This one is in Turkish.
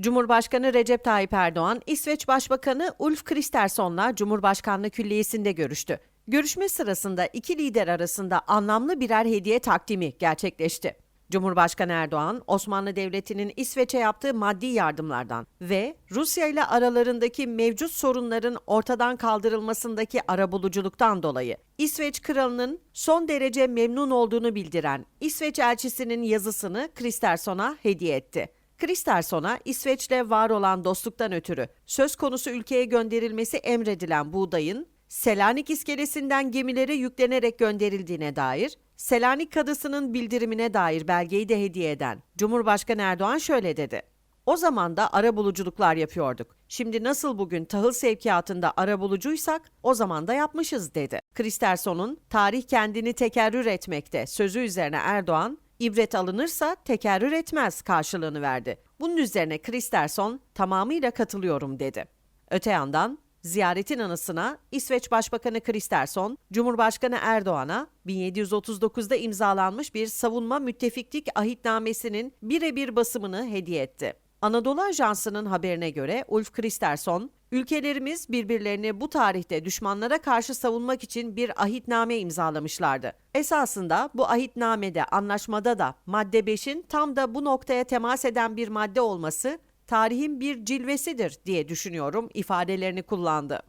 Cumhurbaşkanı Recep Tayyip Erdoğan, İsveç Başbakanı Ulf Kristersson'la Cumhurbaşkanlığı Külliyesi'nde görüştü. Görüşme sırasında iki lider arasında anlamlı birer hediye takdimi gerçekleşti. Cumhurbaşkanı Erdoğan, Osmanlı Devleti'nin İsveç'e yaptığı maddi yardımlardan ve Rusya ile aralarındaki mevcut sorunların ortadan kaldırılmasındaki arabuluculuktan dolayı İsveç kralının son derece memnun olduğunu bildiren İsveç elçisinin yazısını Kristersson'a hediye etti. Kristersson'a İsveç'le var olan dostluktan ötürü söz konusu ülkeye gönderilmesi emredilen buğdayın Selanik iskelesinden gemilere yüklenerek gönderildiğine dair Selanik Kadısı'nın bildirimine dair belgeyi de hediye eden Cumhurbaşkanı Erdoğan şöyle dedi. O zaman da arabuluculuklar yapıyorduk. Şimdi nasıl bugün tahıl sevkiyatında arabulucuysak o zaman da yapmışız dedi. Kristerson'un tarih kendini tekerrür etmekte sözü üzerine Erdoğan, ibret alınırsa tekerrür etmez karşılığını verdi. Bunun üzerine Kristerson tamamıyla katılıyorum dedi. Öte yandan ziyaretin anısına İsveç Başbakanı Kristersson, Cumhurbaşkanı Erdoğan'a 1739'da imzalanmış bir savunma müttefiklik ahitnamesinin birebir basımını hediye etti. Anadolu Ajansı'nın haberine göre Ulf Kristersson, ülkelerimiz birbirlerini bu tarihte düşmanlara karşı savunmak için bir ahitname imzalamışlardı. Esasında bu ahitnamede, anlaşmada da madde 5'in tam da bu noktaya temas eden bir madde olması tarihin bir cilvesidir diye düşünüyorum ifadelerini kullandı.